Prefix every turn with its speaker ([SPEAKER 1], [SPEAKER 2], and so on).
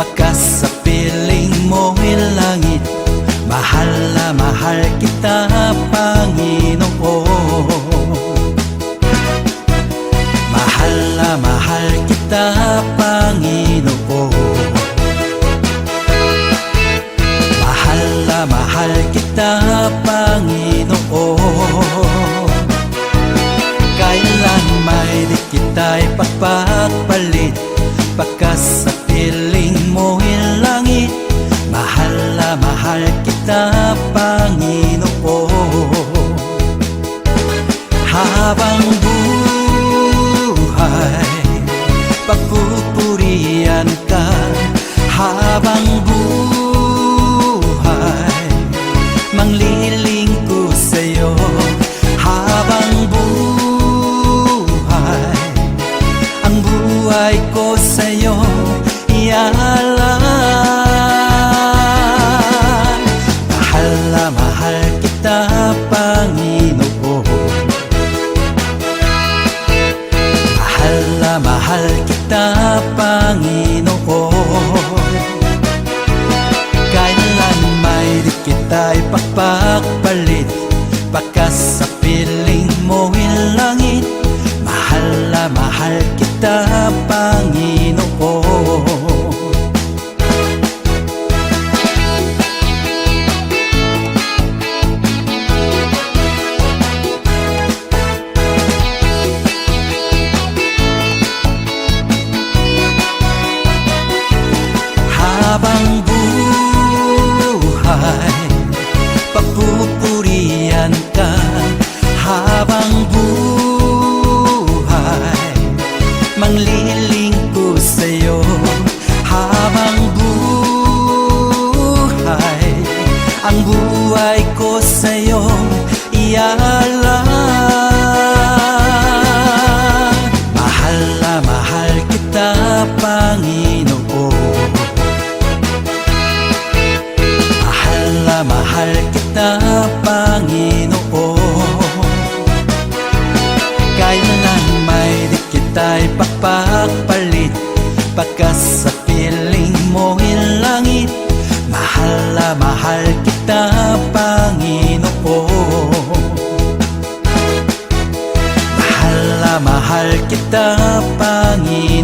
[SPEAKER 1] Pagkas sa piling mo'y langit Mahal na mahal kita, Panginoon. Mahal na mahal kita, Panginoon. Mahal na mahal kita, Panginoon. Kailan may di kita'y pagpagpalit Pagkas na mahal kita, Panginoon Habang buhay Pagpupurian ka Habang buhay kita, Panginoon. Mahal na mahal kita, Panginoon. Kailan may di kita'y pagpagpalit Pagkas sa piling mo'y langit. Mahal na mahal kita, Panginoon Habang buhay. Pagpupurian ka Habang buhay. Mangliling ko sa'yo Habang buhay. Ang buhay ko sa'yo Ialan kita, Panginoon. Kailan may di kita'y pagpagpalit Pagkas sa piling mo'y langit Mahal na mahal kita, Panginoon. Mahal na mahal kita, Panginoon